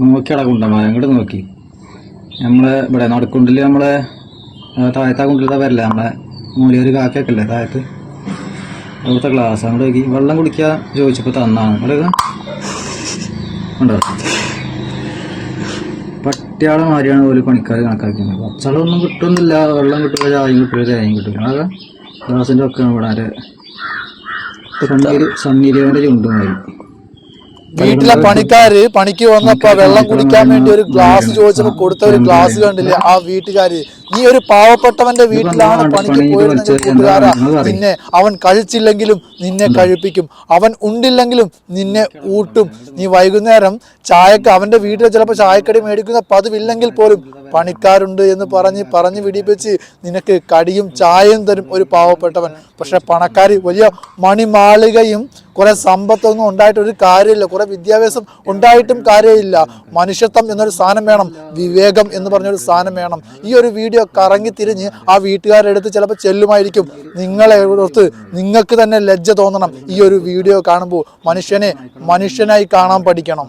നോക്കിയടാ കുണ്ടമ്മ അങ്ങോട്ട് നോക്കി. നമ്മളെ ഇവിടെ നടക്കുണ്ടിൽ നമ്മളെ താഴത്തെ കുണ്ടിലത്തെ വരില്ല നമ്മളെ മൂലിയൊരു കാക്കയൊക്കെ അല്ലേ താഴത്ത്. അവിടുത്തെ ഗ്ലാസ് അങ്ങോട്ട് നോക്കി വെള്ളം കുടിക്കാൻ ചോദിച്ചപ്പോൾ തന്നാണ്. അങ്ങോട്ട് ഉണ്ടോ? പട്ടിയാളെ മാതിരിയാണ് ഒരു പണിക്കാർ കണക്കാക്കുന്നത് പച്ചളൊന്നും കിട്ടുന്നില്ല. വെള്ളം കിട്ടില്ല ചായയും കിട്ടില്ല ചായയും കിട്ടില്ല അതൊക്കെ ഗ്ലാസിന്റെ ഒക്കെ ഇവിടെ ആരെ. സണ്ണീരിയുണ്ടായി വീട്ടിലെ പണിക്കാര് പണിക്ക് വന്നപ്പോ വെള്ളം കുടിക്കാൻ വേണ്ടി ഒരു ഗ്ലാസ് ചോദിച്ചപ്പോ കൊടുത്ത ഒരു ഗ്ലാസ് കണ്ടില്ലേ ആ വീട്ടുകാര്? നീ ഒരു പാവപ്പെട്ടവന്റെ വീട്ടിലാണ് പണിക്ക് പോയിരുന്നത് കൂട്ടുകാരാ നിന്നെ അവൻ കഴിച്ചില്ലെങ്കിലും നിന്നെ കഴിപ്പിക്കും. അവൻ ഉണ്ടില്ലെങ്കിലും നിന്നെ ഊട്ടും. നീ വൈകുന്നേരം ചായക്ക് അവന്റെ വീട്ടിൽ ചിലപ്പോൾ ചായക്കടി മേടിക്കുന്ന പതിവില്ലെങ്കിൽ പോലും പണിക്കാരുണ്ട് എന്ന് പറഞ്ഞ് പറഞ്ഞ് വിടിപ്പിച്ച് നിനക്ക് കടിയും ചായയും തരും ഒരു പാവപ്പെട്ടവൻ. പക്ഷെ പണക്കാർ വലിയ മണിമാളികയും കുറെ സമ്പത്തൊന്നും ഉണ്ടായിട്ട് ഒരു കാര്യമില്ല. കുറെ വിദ്യാഭ്യാസം ഉണ്ടായിട്ടും കാര്യമില്ല. മനുഷ്യത്വം എന്നൊരു സാധനം വേണം. വിവേകം എന്ന് പറഞ്ഞൊരു സാധനം വേണം. ഈ ഒരു വീഡിയോ കറങ്ങി തിരിഞ്ഞ് ആ വീട്ടുകാരെടുത്ത് ചിലപ്പോൾ ചെല്ലുമായിരിക്കും. നിങ്ങളെ ഓർത്ത് നിങ്ങൾക്ക് തന്നെ ലജ്ജ തോന്നണം ഈ ഒരു വീഡിയോ കാണുമ്പോൾ. മനുഷ്യനെ മനുഷ്യനായി കാണാൻ പഠിക്കണം.